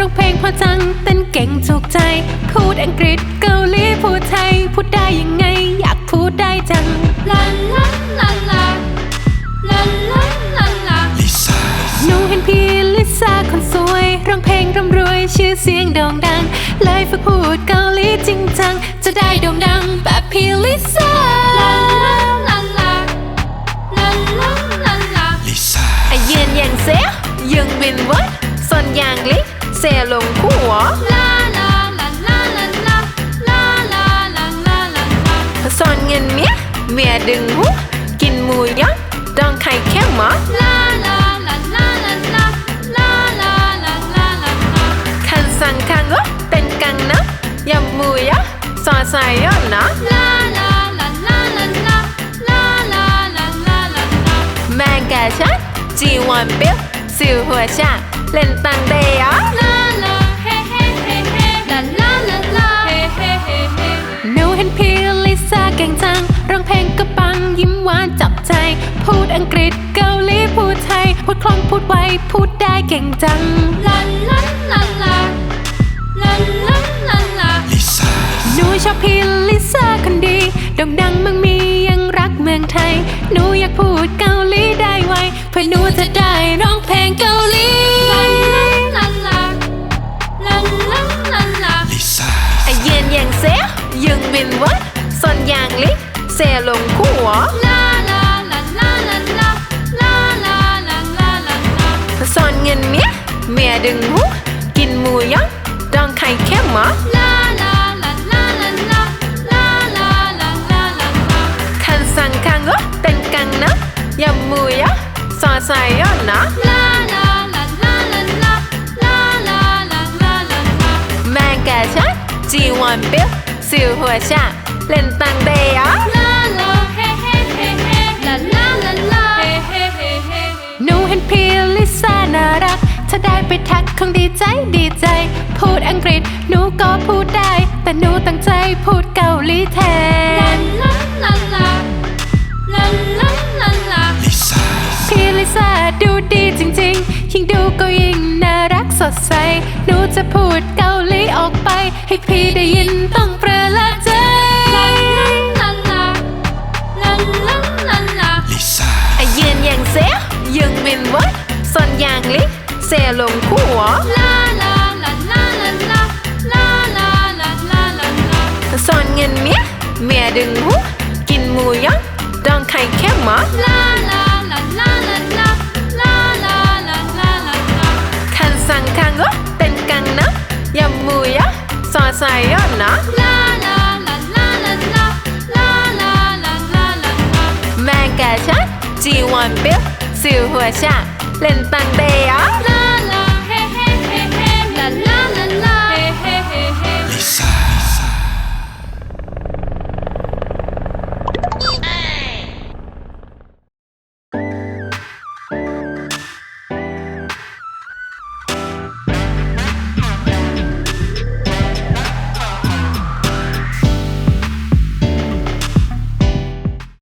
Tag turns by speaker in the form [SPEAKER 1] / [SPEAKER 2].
[SPEAKER 1] ร้องเพลงเพอจังเต้นเก่งถูกใจพูดอังกฤษเกาหลีพูดไทย พูดได้ยังไง อยากพูดได้จัง
[SPEAKER 2] ลาลาลาลาลาลาลาลา
[SPEAKER 1] หนูเห็นพี่ลิซ่าคนสวยร้องเพลงร่ำรวยชื่อเสียงโด่งดัง เลยฝึกพูดเกาหลีจริงจัง จะได้โด่งดังแบบพี่ลิซ่า
[SPEAKER 2] ลาลาลาลาลาลาลาลา
[SPEAKER 1] ไอเย็นอย่างเสียยังเป็นวัดส่วนอย่างลิ เซลงหัว สอนเงินเมียเมียดึงหูกินมูยักดองไข่แค่หม
[SPEAKER 2] อ
[SPEAKER 1] คันสั่งคังก็เป็นกังนะยำมูยักซอสายย้อนนะแมงกะชัดจีวันเปียวสิวหัวชาเล่นตังเดีย
[SPEAKER 2] ว เก่
[SPEAKER 1] งจังร้องเพลงก็ปังยิ้มหวานจับใจ พูดอังกฤษเกาหลีพูดไทย พูดคล่องพูดไวพูดได้เก่งจัง
[SPEAKER 2] ลาลาลาลาลาลาลาลาลิซ่า
[SPEAKER 1] หนูชอบพี่ลิซ่าคนดีโด่งดังมืองมียังรักเมืองไทย หนูอยากพูดเกาหลีได้ไวเพื่อหนูจะได้ร้องเพลงเกาหลี
[SPEAKER 2] ลาลาลาลาลาลาลา
[SPEAKER 1] ไอเย็นอย่างเสียยังเป็นวัด ส่วนยางลิเซลงขัวส่วนเงินเนี้ยเมียดึงหูกินมูยังดองไข่เข้ม
[SPEAKER 2] หมอ
[SPEAKER 1] คันสั่งคังก็เป็นกังนะยำมูยะซอสายยอดนะแมงกะชันจีวันเปียวสิวหัวชา เล่นตังเดีย
[SPEAKER 2] ลาลาเฮ้เฮ้เฮ้เฮ้ลาลาลาลาเฮ้เฮ้เฮ้เฮ้
[SPEAKER 1] หนูเห็นพี่ลิซ่าน่ารัก ถ้าได้ไปทักคงดีใจดีใจ พูดอังกฤษหนูก็พูดได้ แต่หนูตั้งใจพูดเกาหลีแทน
[SPEAKER 2] ลาลาลาลาลาลาลาลา
[SPEAKER 1] พี่ลิซ่าดูดีจริง ๆ ยิ่งดูก็ยิ่งน่ารักสดใส หนูจะพูดเกาหลีออกไป ให้พี่ได้ยิน เซลงหัวสอนเงินเมียเมียดึงหูกินหมูย่างดองไข่แค่หมาคันสั่งทางก็เต้นกังนะยำหมูย่างซอสายยอดนะแมงกะชันจีวอนเปียวสิวหัวชาเล่นตังเดีย
[SPEAKER 2] ว